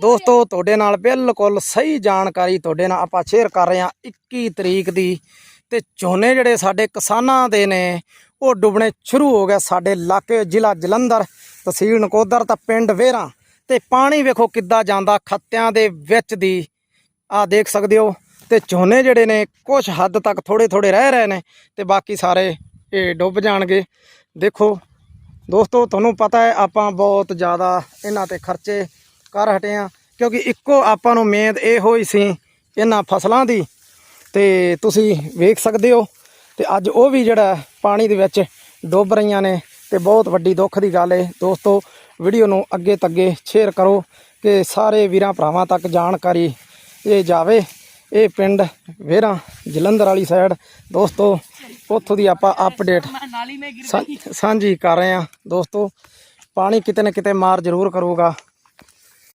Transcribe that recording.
ਦੋਸਤੋ, ਤੁਹਾਡੇ ਨਾਲ ਬਿਲਕੁਲ ਸਹੀ ਜਾਣਕਾਰੀ ਤੁਹਾਡੇ ਨਾਲ ਆਪਾਂ ਸ਼ੇਅਰ ਕਰ ਰਹੇ ਹਾਂ 21 ਤਰੀਕ ਦੀ। ਤੇ ਝੋਨੇ ਜਿਹੜੇ ਸਾਡੇ ਕਿਸਾਨਾਂ ਦੇ ਨੇ, ਉਹ ਡੁੱਬਣੇ ਸ਼ੁਰੂ ਹੋ ਗਏ ਸਾਡੇ ਇਲਾਕੇ ਜ਼ਿਲ੍ਹਾ ਜਲੰਧਰ, ਤਹਿਸੀਲ ਨਕੋਦਰ ਤਾਂ ਪਿੰਡ ਵੇਰਾਂ ਤੇ ਪਾਣੀ ਵੇਖੋ ਕਿੱਦਾਂ ਜਾਂਦਾ ਖੱਤਿਆਂ ਦੇ ਵਿੱਚ ਦੀ। ਆ ਦੇਖ ਸਕਦੇ ਹੋ, ਤੇ ਝੋਨੇ ਜਿਹੜੇ ਨੇ ਕੁਝ ਹੱਦ ਤੱਕ ਥੋੜੇ ਥੋੜੇ ਰਹਿ ਰਹੇ ਨੇ, ਤੇ ਬਾਕੀ ਸਾਰੇ ਇਹ ਡੁੱਬ ਜਾਣਗੇ। ਦੇਖੋ, ਦੋਸਤੋ, ਤੁਹਾਨੂੰ ਪਤਾ ਹੈ ਆਪਾਂ ਬਹੁਤ ਜ਼ਿਆਦਾ ਇਹਨਾਂ ਤੇ ਖਰਚੇ ਕਰ ਹਟੇ ਆ ਕਿਉਂਕਿ ਇੱਕੋ ਆਪਾਂ ਨੂੰ ਮਿਹਨਤ ਇਹ ਹੋਈ ਸੀ ਇਹਨਾਂ ਫਸਲਾਂ ਦੀ। ਤੇ ਤੁਸੀਂ ਵੇਖ ਸਕਦੇ ਹੋ ਤੇ ਅੱਜ ਉਹ ਵੀ ਜਿਹੜਾ ਪਾਣੀ ਦੇ ਵਿੱਚ ਡੁੱਬ ਰਹੀਆਂ ਨੇ ਤੇ ਬਹੁਤ ਵੱਡੀ ਦੁੱਖ ਦੀ ਗੱਲ ਹੈ ਦੋਸਤੋ ਵੀਡੀਓ ਨੂੰ ਅੱਗੇ ਤੱਗੇ ਸ਼ੇਅਰ ਕਰੋ ਕਿ ਸਾਰੇ ਵੀਰਾਂ ਭਰਾਵਾਂ ਤੱਕ ਜਾਣਕਾਰੀ ਇਹ ਜਾਵੇ। ਇਹ ਪਿੰਡ ਵੇਰਾਂ ਜਲੰਧਰ ਵਾਲੀ ਸਾਈਡ। ਦੋਸਤੋ ਉੱਥੋਂ ਦੀ ਆਪਾਂ ਅਪਡੇਟ ਸਾਂਝੀ ਕਰ ਰਹੇ ਹਾਂ ਦੋਸਤੋ ਪਾਣੀ ਕਿਤੇ ਨਾ ਕਿਤੇ ਮਾਰ ਜ਼ਰੂਰ ਕਰੂਗਾ।